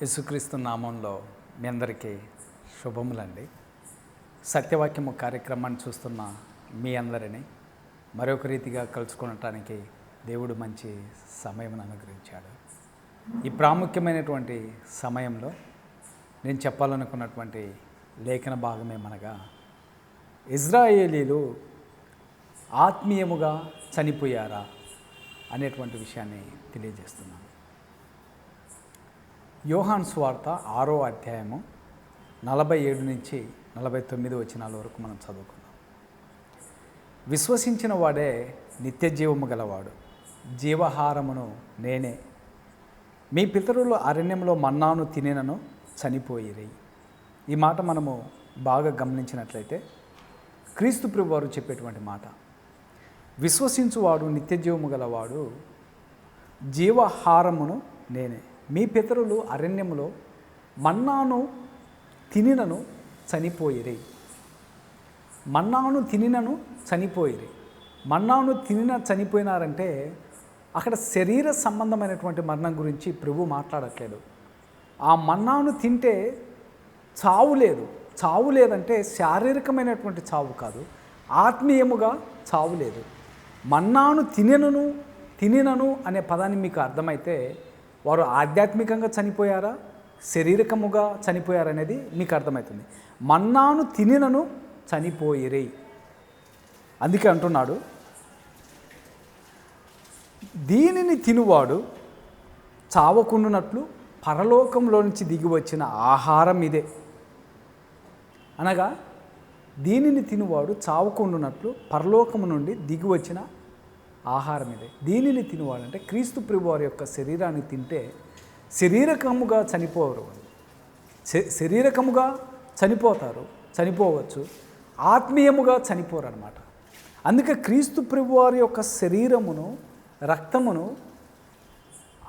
యేసుక్రీస్తు నామంలో మీ అందరికీ శుభములండి. సత్యవాక్యము కార్యక్రమాన్ని చూస్తున్న మీ అందరినీ మరొక రీతిగా కలుసుకొనటానికి దేవుడు మంచి సమయం అనుగ్రహించాడు. ఈ ప్రాముఖ్యమైనటువంటి సమయంలో నేను చెప్పాలనుకున్నటువంటి లేఖన భాగమేమనగా ఇజ్రాయేలీలు ఆత్మీయముగా చనిపోయారా అనేటువంటి విషయాన్ని తెలియజేస్తున్నాను. యోహాన్ స్వార్త ఆరో అధ్యాయము నలభై ఏడు నుంచి నలభై తొమ్మిది వచనాల వరకు మనం చదువుకుందాం. విశ్వసించిన వాడే నిత్య జీవము గలవాడు. జీవహారమును నేనే. మీ పితరులు అరణ్యంలో మన్నాను తినేనను చనిపోయిరి. ఈ మాట మనము బాగా గమనించినట్లయితే క్రీస్తు ప్రభు వారు చెప్పేటువంటి మాట. విశ్వసించువాడు నిత్య జీవము గలవాడు జీవహారమును నేనే. మీ పితరులు అరణ్యములో మన్నాను తినినను చనిపోయిరి. మన్నాను తినినను చనిపోయిరి. మన్నాను తినిన చనిపోయినారంటే అక్కడ శరీర సంబంధమైనటువంటి మరణం గురించి ప్రభు మాట్లాడట్లేదు. ఆ మన్నాను తింటే చావు లేదు. చావు లేదంటే శారీరకమైనటువంటి చావు కాదు. ఆత్మీయముగా చావు లేదు. మన్నాను తినను తినినను అనే పదాన్ని మీకు అర్థమైతే వారు ఆధ్యాత్మికంగా చనిపోయారా? శారీరకముగా చనిపోయారనేది మీకు అర్థమవుతుంది మన్నాను తినినను చనిపోయిరే. అందుకే అంటున్నాడు దీనిని తినువాడు చావకుండునట్లు పరలోకంలో నుంచి దిగి వచ్చిన ఆహారం ఇదే. అనగా దీనిని తినువాడు చావకుండునట్లు పరలోకము నుండి దిగి వచ్చిన ఆహారం ఇదే. దీనిని తినువాడు క్రీస్తు ప్రభువారి యొక్క శరీరాన్ని తింటే శరీరకముగా చనిపోరు. శ- శరీరకముగా చనిపోతారు చనిపోవచ్చు ఆత్మీయముగా చనిపోరు అనమాట అందుకే క్రీస్తు ప్రభువారి యొక్క శరీరమును రక్తమును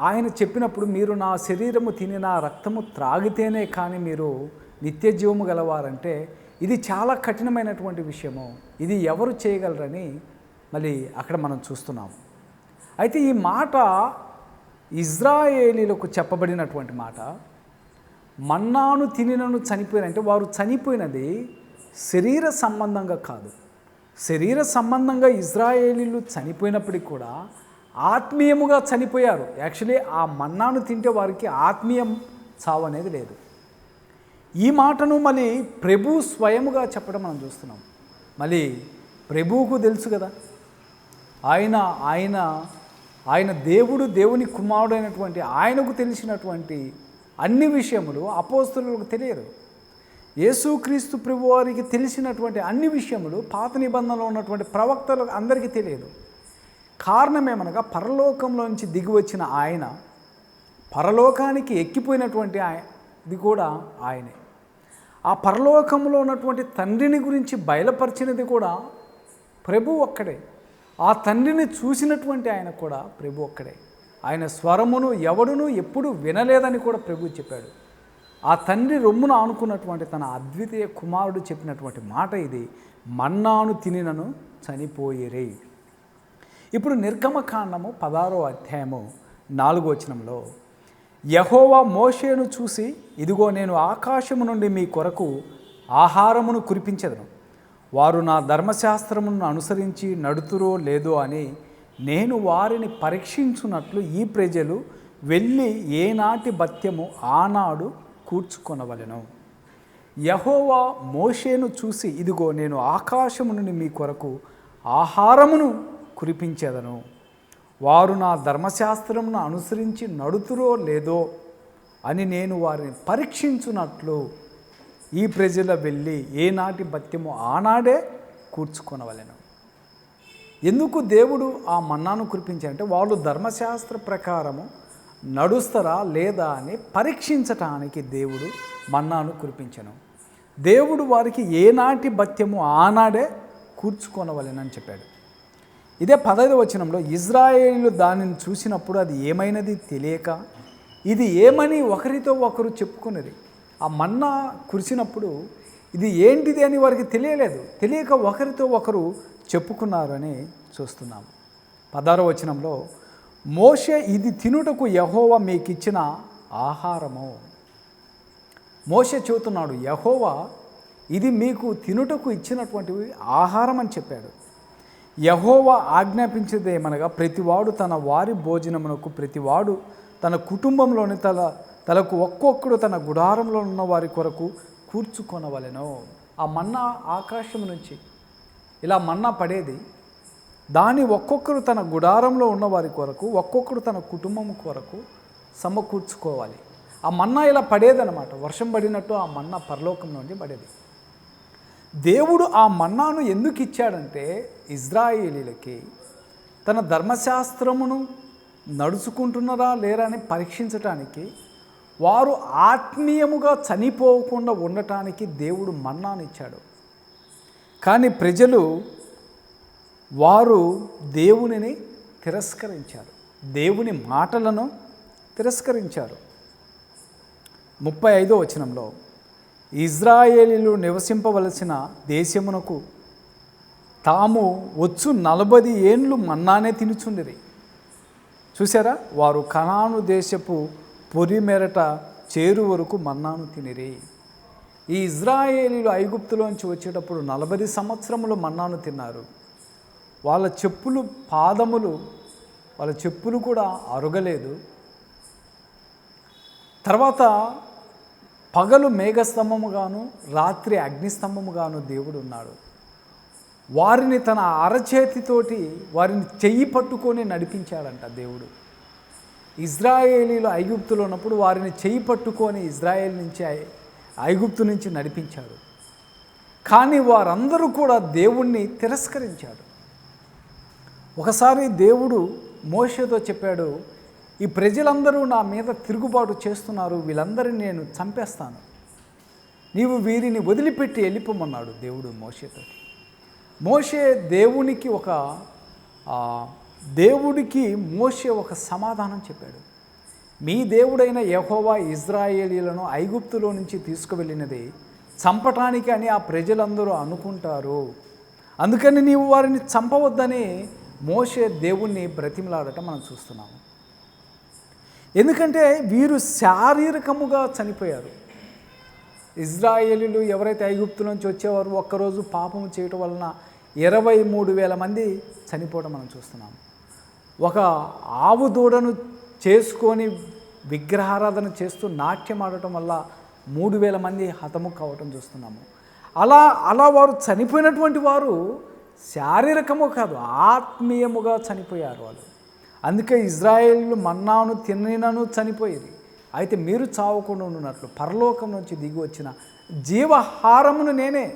ఆయన చెప్పినప్పుడు మీరు నా శరీరము తిని నా రక్తము త్రాగితేనే కానీ మీరు నిత్య జీవము గలవారంటే ఇది చాలా కఠినమైనటువంటి విషయము. ఇది ఎవరు చేయగలరని మళ్ళీ అక్కడ మనం చూస్తున్నాం. అయితే ఈ మాట ఇజ్రాయేలీలకు చెప్పబడినటువంటి మాట మన్నాను తినినను చనిపోయినంటే వారు చనిపోయినది శరీర సంబంధంగా కాదు. శరీర సంబంధంగా ఇజ్రాయేలీలు చనిపోయినప్పటికీ కూడా ఆత్మీయముగా చనిపోయారు. యాక్చువల్లీ ఆ మన్నాను తింటే వారికి ఆత్మీయం చావు అనేది లేదు. ఈ మాటను మళ్ళీ ప్రభు స్వయముగా చెప్పడం మనం చూస్తున్నాం. మళ్ళీ ప్రభువుకు తెలుసు కదా. ఆయన ఆయన ఆయన దేవుడు దేవుని కుమారుడైనటువంటి ఆయనకు తెలిసినటువంటి అన్ని విషయములు అపోస్తులకు తెలియదు. యేసుక్రీస్తు ప్రభు వారికి తెలిసినటువంటి అన్ని విషయములు పాత నిబంధనలో ఉన్నటువంటి ప్రవక్తలకు అందరికీ తెలియదు. కారణమేమనగా పరలోకంలో నుంచి దిగి వచ్చిన ఆయన పరలోకానికి ఎక్కిపోయినటువంటి ఆయనది కూడా ఆయనే. ఆ పరలోకంలో ఉన్నటువంటి తండ్రిని గురించి బయలుపరిచినది కూడా ప్రభు ఒక్కడే. ఆ తండ్రిని చూసినటువంటి ఆయన కూడా ప్రభు ఒక్కడే. ఆయన స్వరమును ఎవడునూ ఎప్పుడు వినలేదని కూడా ప్రభు చెప్పాడు. ఆ తండ్రి రొమ్మును ఆనుకున్నటువంటి తన అద్వితీయ కుమారుడు చెప్పినటువంటి మాట ఇది మన్నాను తినినను చనిపోయేరే. ఇప్పుడు నిర్గమకాండము పదారో అధ్యాయము నాలుగో వచనంలో యహోవా మోషేను చూసి ఇదిగో నేను ఆకాశము నుండి మీ కొరకు ఆహారమును కురిపించదను. వారు నా ధర్మశాస్త్రమును అనుసరించి నడుతురో లేదో అని నేను వారిని పరీక్షించున్నట్లు ఈ ప్రజలు వెళ్ళి ఏనాటి భత్యము ఆనాడు కూర్చుకొనవలను. యహోవా మోషేను చూసి ఇదిగో నేను ఆకాశము నుండి మీ కొరకు ఆహారమును కురిపించేదను. వారు నా ధర్మశాస్త్రమును అనుసరించి నడుతురో లేదో అని నేను వారిని పరీక్షించున్నట్లు ఈ ప్రజల వెళ్ళి ఏనాటి భత్యము ఆనాడే కూర్చుకొనవలెను. ఎందుకు దేవుడు ఆ మన్నాను కురిపించాడంటే వాళ్ళు ధర్మశాస్త్ర ప్రకారము నడుస్తారా లేదా అని పరీక్షించటానికి దేవుడు మన్నాను కురిపించను. దేవుడు వారికి ఏనాటి భత్యము ఆనాడే కూర్చుకొనవలెనని చెప్పాడు. ఇదే పదైదు వచనంలో ఇజ్రాయేలు దానిని చూసినప్పుడు అది ఏమైనది తెలియక ఇది ఏమని ఒకరితో ఒకరు చెప్పుకున్నది ఆ మన్నా కురిసినప్పుడు ఇది ఏంటిది అని వారికి తెలియలేదు. తెలియక ఒకరితో ఒకరు చెప్పుకున్నారని చూస్తున్నాం. పదార వచనంలో మోషే ఇది తినుటకు యహోవ మీకిచ్చిన ఆహారము. మోషే చెబుతున్నాడు యహోవా ఇది మీకు తినుటకు ఇచ్చినటువంటి ఆహారం అని చెప్పాడు. యహోవా ఆజ్ఞాపించేదేమనగా ప్రతివాడు తన వారి భోజనమునకు ప్రతివాడు తన కుటుంబంలోని తన తలకు ఒక్కొక్కడు తన గుడారంలో ఉన్న వారి కొరకు కూర్చుకొనవలెను. ఆ మన్నా ఆకాశం నుంచి. ఇలా మన్నా పడేది. దాని ఒక్కొక్కరు తన గుడారంలో ఉన్న వారి కొరకు ఒక్కొక్కరు తన కుటుంబం కొరకు సమకూర్చుకోవాలి. ఆ మన్నా ఇలా పడేదనమాట వర్షం పడినట్టు ఆ మన్నా పరలోకం నుండి పడేది. దేవుడు ఆ మన్నాను ఎందుకు ఇచ్చాడంటే ఇజ్రాయేలీలకి తన ధర్మశాస్త్రమును నడుచుకుంటున్నారా లేరా అని పరీక్షించటానికి వారు ఆత్మీయముగా చనిపోకుండా ఉండటానికి దేవుడు మన్నాను ఇచ్చాడు కానీ ప్రజలు వారు దేవునిని తిరస్కరించారు. దేవుని మాటలను తిరస్కరించారు. ముప్పై ఐదో వచనంలో ఇజ్రాయేలీలు నివసింపవలసిన దేశమునకు తాము వచ్చు నలభై ఏండ్లు మన్నానే తినుచుండిరి. చూసారా? వారు కనాను దేశపు పొరి మెరట చేరు వరకు మన్నాను తినిరి. ఈ ఇజ్రాయేలీలు ఐగుప్తులోంచి వచ్చేటప్పుడు నలభై సంవత్సరములు మన్నాను తిన్నారు. వాళ్ళ చెప్పులు పాదములు వాళ్ళ చెప్పులు కూడా అరుగలేదు. తర్వాత పగలు మేఘస్తంభముగాను రాత్రి అగ్నిస్తంభముగాను దేవుడు ఉన్నాడు వారిని తన అరచేతితోటి వారిని చెయ్యి పట్టుకొని నడిపించాడంట దేవుడు. ఇజ్రాయేలీలు ఐగుప్తులో ఉన్నప్పుడు వారిని చేయి పట్టుకొని ఇజ్రాయేల్ నుంచి ఐగుప్తు నుంచి నడిపించాడు కానీ వారందరూ కూడా దేవుణ్ణి తిరస్కరించాడు ఒకసారి దేవుడు మోషతో చెప్పాడు ఈ ప్రజలందరూ నా మీద తిరుగుబాటు చేస్తున్నారు వీళ్ళందరినీ నేను చంపేస్తాను. నీవు వీరిని వదిలిపెట్టి వెళ్ళిపోమన్నాడు దేవుడు మోషేతో మోషే దేవునికి ఒక దేవుడికి మోషే ఒక సమాధానం చెప్పాడు. మీ దేవుడైన యహోవా ఇజ్రాయేలీలను ఐగుప్తులో నుంచి తీసుకువెళ్ళినది చంపటానికి అని ఆ ప్రజలందరూ అనుకుంటారు. అందుకని నీవు వారిని చంపవద్దని మోషే దేవుణ్ణి బ్రతిమలాడటం మనం చూస్తున్నాము ఎందుకంటే వీరు శారీరకముగా చనిపోయారు. ఇజ్రాయేలీలు ఎవరైతే ఐగుప్తు నుంచి వచ్చేవారు ఒక్కరోజు పాపం చేయటం వలన ఇరవై మూడు వేల మంది చనిపోవడం మనం చూస్తున్నాము ఒక ఆవు దూడను చేసుకొని విగ్రహారాధన చేస్తూ నాట్యం ఆడటం వల్ల మూడు వేల మంది హతము కావటం చూస్తున్నాము. అలా అలా వారు చనిపోయినటువంటి వారు శారీరకము కాదు ఆత్మీయముగా చనిపోయారు వాళ్ళు. అందుకే ఇజ్రాయేల్ మన్నాను తినను చనిపోయేది. అయితే మీరు చావకుండా ఉన్నట్లు పరలోకం నుంచి దిగి వచ్చిన జీవహారమును నేనే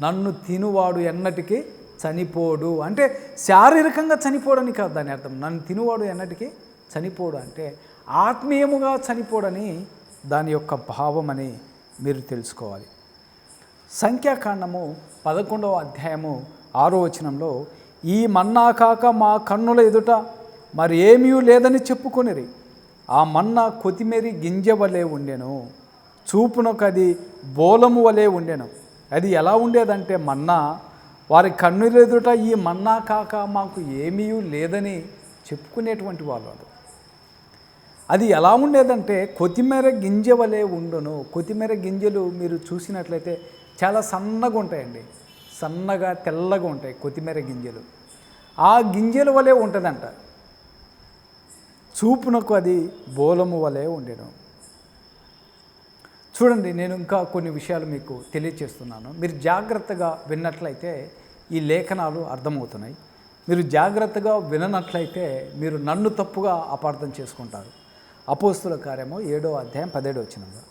నన్ను తినువాడు ఎన్నటికీ చనిపోడు. అంటే శారీరకంగా చనిపోడని కాదు దాని అర్థం. నన్ను తినువాడు ఎన్నటికీ చనిపోడు అంటే ఆత్మీయముగా చనిపోడని దాని యొక్క భావం అని మీరు తెలుసుకోవాలి. సంఖ్యాకాండము పదకొండవ అధ్యాయము ఆరో వచనంలో ఈ మన్నా కాక మా కన్నుల ఎదుట మరి ఏమీ లేదని చెప్పుకొనిరి. ఆ మన్నా కొత్తిమీరి గింజ వలె ఉండెను. చూపునకు అది బోలము వలె ఉండెను. అది ఎలా ఉండేదంటే మన్నా వారి కన్నులెదుట ఈ మన్నా కాక మాకు ఏమీ లేదని చెప్పుకునేటువంటి వాళ్ళు అది అది ఎలా ఉండేదంటే కొత్తిమీర గింజ వలె ఉండును. కొత్తిమీర గింజలు మీరు చూసినట్లయితే చాలా సన్నగా ఉంటాయండి. సన్నగా తెల్లగా ఉంటాయి కొత్తిమీర గింజలు. ఆ గింజల వలె ఉంటుందంట. చూపునకు అది బోలము వలె ఉండేను. చూడండి నేను ఇంకా కొన్ని విషయాలు మీకు తెలియచేస్తున్నాను. మీరు జాగ్రత్తగా విన్నట్లయితే ఈ లేఖనాలు అర్థమవుతున్నాయి. మీరు జాగ్రత్తగా విననట్లయితే మీరు నన్ను తప్పుగా అపార్థం చేసుకుంటారు. అపోస్తుల కార్యము ఏడో అధ్యాయం పదేడో వచ్చినంగా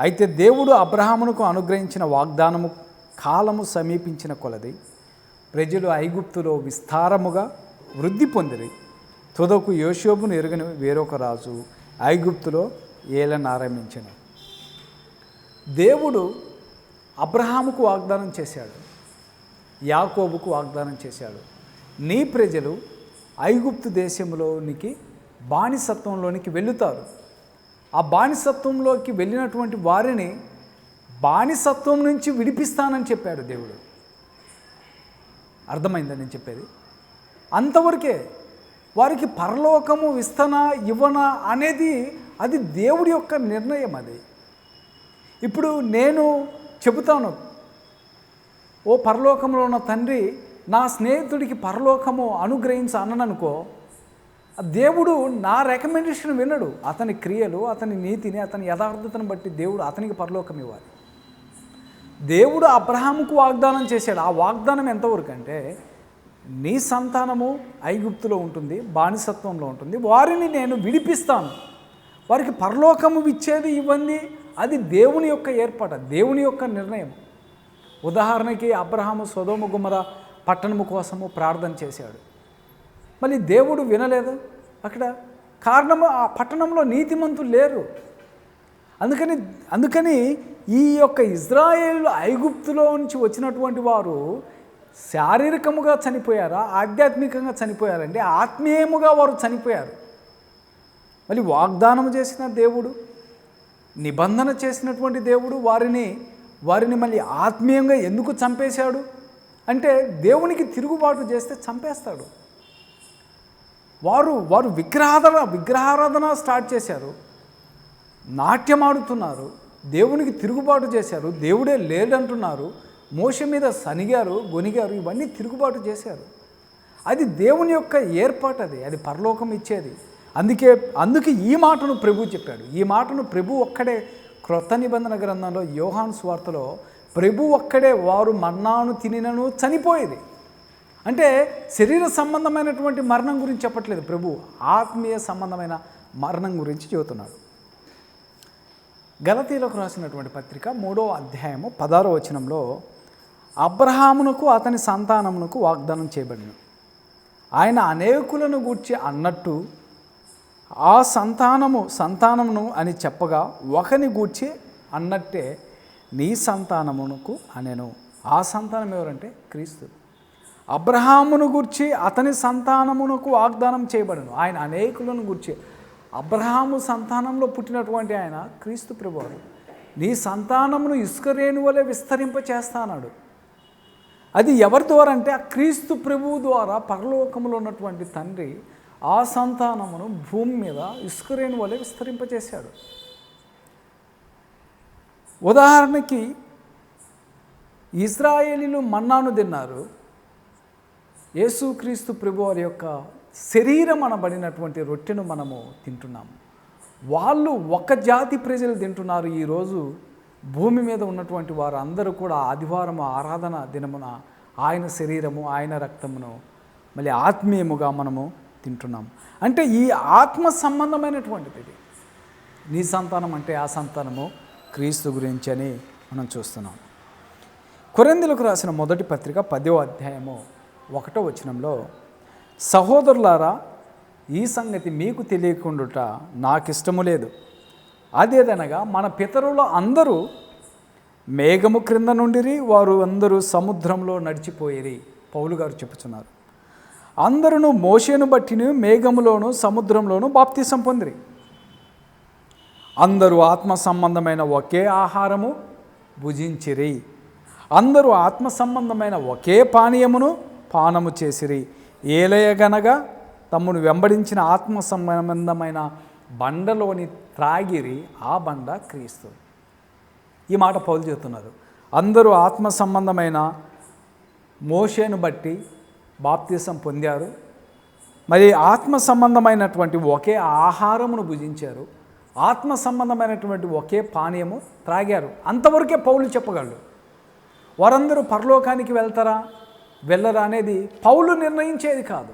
అయితే దేవుడు అబ్రహామునకు అనుగ్రహించిన వాగ్దానము కాలము సమీపించిన కొలది. ప్రజలు ఐగుప్తులో విస్తారముగా వృద్ధి పొందిరి. తుదకు యోషోబును ఎరుగని వేరొక రాజు ఐగుప్తులో ఏలనారంభించను దేవుడు అబ్రహాముకు వాగ్దానం చేశాడు యాకోబుకు వాగ్దానం చేశాడు. నీ ప్రజలు ఐగుప్తు దేశంలోనికి బానిసత్వంలోనికి వెళుతారు. ఆ బానిసత్వంలోకి వెళ్ళినటువంటి వారిని బానిసత్వం నుంచి విడిపిస్తానని చెప్పాడు దేవుడు. అర్థమైందని నేను చెప్పేది? అంతవరకే వారికి పరలోకము విస్తన ఇవ్వన అనేది అది దేవుడి యొక్క నిర్ణయం అది. ఇప్పుడు నేను చెబుతాను ఓ పరలోకంలో ఉన్న తండ్రి నా స్నేహితుడికి పరలోకము అనుగ్రహించ అన్నననుకో దేవుడు నా రికమెండేషన్ వినడు. అతని క్రియలు అతని నీతిని అతని యథార్థతను బట్టి దేవుడు అతనికి పరలోకం ఇవ్వాలి. దేవుడు అబ్రహాముకు వాగ్దానం చేశాడు. ఆ వాగ్దానం ఎంతవరకు అంటే నీ సంతానము ఐగుప్తులో ఉంటుంది బానిసత్వంలో ఉంటుంది. వారిని నేను విడిపిస్తాను. వారికి పరలోకము ఇచ్చేది ఇవ్వండి అది దేవుని యొక్క ఏర్పాటు దేవుని యొక్క నిర్ణయం. ఉదాహరణకి అబ్రహాము సొదోమ గుమర పట్టణము కోసము ప్రార్థన చేశాడు. మళ్ళీ దేవుడు వినలేదు. అక్కడ కారణము ఆ పట్టణంలో నీతిమంతులు లేరు. అందుకని అందుకని ఈ యొక్క ఇజ్రాయేల్ ఐగుప్తులో నుంచి వచ్చినటువంటి వారు శారీరకముగా చనిపోయారా ఆధ్యాత్మికంగా చనిపోయారండి ఆత్మీయముగా వారు చనిపోయారు. మళ్ళీ వాగ్దానం చేసిన దేవుడు నిబంధన చేసినటువంటి దేవుడు వారిని వారిని మళ్ళీ ఆత్మీయంగా ఎందుకు చంపేశాడు? అంటే దేవునికి తిరుగుబాటు చేస్తే చంపేస్తాడు. వారు వారు విగ్రహాధన విగ్రహారాధన స్టార్ట్ చేశారు. నాట్యం ఆడుతున్నారు దేవునికి తిరుగుబాటు చేశారు. దేవుడే లేడంటున్నారు. మోస మీద సనిగారు గొనిగారు ఇవన్నీ తిరుగుబాటు చేశారు. అది దేవుని యొక్క ఏర్పాటు అది. అది పరలోకం ఇచ్చేది. అందుకే అందుకే ఈ మాటను ప్రభు చెప్పాడు. ఈ మాటను ప్రభు ఒక్కడే క్రొత్త నిబంధన గ్రంథంలో యోహాన్ స్వార్తలో ప్రభు ఒక్కడే వారు మన్నాను తినినను చనిపోయేది. అంటే శరీర సంబంధమైనటువంటి మరణం గురించి చెప్పట్లేదు ప్రభు. ఆత్మీయ సంబంధమైన మరణం గురించి చెబుతున్నాడు. గలతీలకు రాసినటువంటి పత్రిక మూడో అధ్యాయము పదారో వచనంలో అబ్రహామునకు అతని సంతానమునకు వాగ్దానం చేయబడిన ఆయన అనేకులను గూర్చి అన్నట్టు ఆ సంతానము సంతానమును అని చెప్పగా ఒకని గూర్చి అన్నట్టే నీ సంతానమునకు అనెను. ఆ సంతానం ఎవరంటే క్రీస్తు. అబ్రహామును గూర్చి అతని సంతానమునకు వాగ్దానం చేయబడను. ఆయన అనేకులను గూర్చి అబ్రహాము సంతానంలో పుట్టినటువంటి ఆయన క్రీస్తు ప్రభువారు నీ సంతానమును ఇసుక రేణు వలె విస్తరింప చేస్తానాడు అది ఎవరి ద్వారా అంటే ఆ క్రీస్తు ప్రభువు ద్వారా పరలోకములో ఉన్నటువంటి తండ్రి ఆ సంతానమును భూమి మీద ఇసుకరేణు వలె విస్తరింపజేశాడు. ఉదాహరణకి ఇజ్రాయేలీలు మన్నాను తిన్నారు. యేసుక్రీస్తు ప్రభు వారి యొక్క శరీరం అనబడినటువంటి రొట్టెను మనము తింటున్నాము వాళ్ళు ఒక జాతి ప్రజలు తింటున్నారు ఈరోజు భూమి మీద ఉన్నటువంటి వారు అందరూ కూడా ఆదివారం ఆరాధన దినమున ఆయన శరీరము ఆయన రక్తమును మళ్ళీ ఆత్మీయముగా మనము తింటున్నాం. అంటే ఈ ఆత్మ సంబంధమైనటువంటిది ఇది. నీ సంతానం అంటే ఆ సంతానము క్రీస్తు గురించి అని మనం చూస్తున్నాం. కొరందులకు రాసిన మొదటి పత్రిక పదో అధ్యాయము ఒకటో వచనంలో సహోదరులారా ఈ సంగతి మీకు తెలియకుండుట నాకు ఇష్టము లేదు. అదేదనగా మన పితరుల అందరూ మేఘము క్రింద నుండిరి వారు అందరూ సముద్రంలో నడిచిపోయేది పౌలు గారు చెప్పుచున్నారు. అందరూ మోషేను బట్టిని మేఘములోను సముద్రంలోను బాప్తి పొందిరి. అందరూ ఆత్మ సంబంధమైన ఒకే ఆహారము భుజించిరి. అందరూ ఆత్మ సంబంధమైన ఒకే పానీయమును పానము చేసిరి. ఏలయగనగా తమ్మును వెంబడించిన ఆత్మ సంబంధమైన బండలోని త్రాగిరి ఆ బండ క్రీస్తు. ఈ మాట పౌలు చెప్తున్నారు అందరూ ఆత్మ సంబంధమైన మోషేను బట్టి బాప్తీసం పొందారు. మరి ఆత్మ సంబంధమైనటువంటి ఒకే ఆహారమును భుజించారు. ఆత్మ సంబంధమైనటువంటి ఒకే పానీయము త్రాగారు. అంతవరకే పౌలు చెప్పగలడు. వారందరూ పరలోకానికి వెళ్తారా? వెళ్ళరా అనేది పౌలు నిర్ణయించేది కాదు.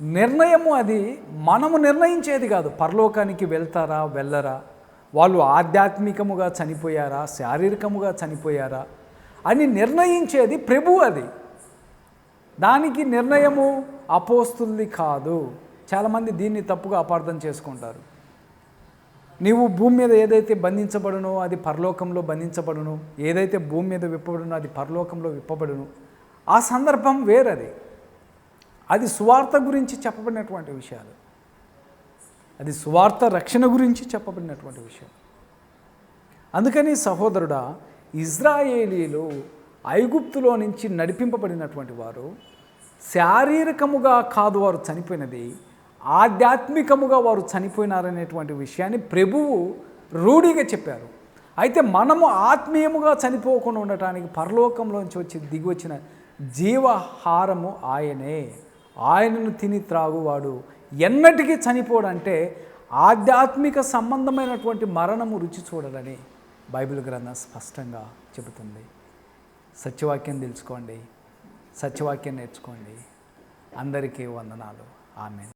నిర్ణయము అది మనము నిర్ణయించేది కాదు. పరలోకానికి వెళ్తారా? వెళ్ళరా? వాళ్ళు ఆధ్యాత్మికముగా చనిపోయారా? శారీరకముగా చనిపోయారా? అని నిర్ణయించేది ప్రభు అది. దానికి నిర్ణయము అపోస్తుల్ది కాదు. చాలామంది దీన్ని తప్పుగా అపార్థం చేసుకుంటారు. నీవు భూమి మీద ఏదైతే బంధించబడునో అది పరలోకంలో బంధించబడును. ఏదైతే భూమి మీద విప్పబడునో అది పరలోకంలో విప్పబడును. ఆ సందర్భం వేరది. అది సువార్త గురించి చెప్పబడినటువంటి విషయాలు. అది సువార్త రక్షణ గురించి చెప్పబడినటువంటి విషయం అందుకని సహోదరుడా ఇజ్రాయేలీలు ఐగుప్తులో నుంచి నడిపింపబడినటువంటి వారు శారీరకముగా కాదు వారు చనిపోయినది ఆధ్యాత్మికముగా వారు చనిపోయినారనేటువంటి విషయాన్ని ప్రభువు రూఢిగా చెప్పారు. అయితే మనము ఆత్మీయముగా చనిపోకుండా ఉండటానికి పరలోకంలోంచి వచ్చి దిగి వచ్చిన జీవహారము ఆయనే. ఆయనను తిని త్రాగువాడు. ఎన్నటికీ చనిపోడంటే ఆధ్యాత్మిక సంబంధమైనటువంటి మరణము రుచి చూడడని బైబిల్ గ్రంథం స్పష్టంగా చెబుతుంది. సత్యవాక్యం తెలుసుకోండి. సత్యవాక్యం నేర్చుకోండి. అందరికీ వందనాలు. ఆమె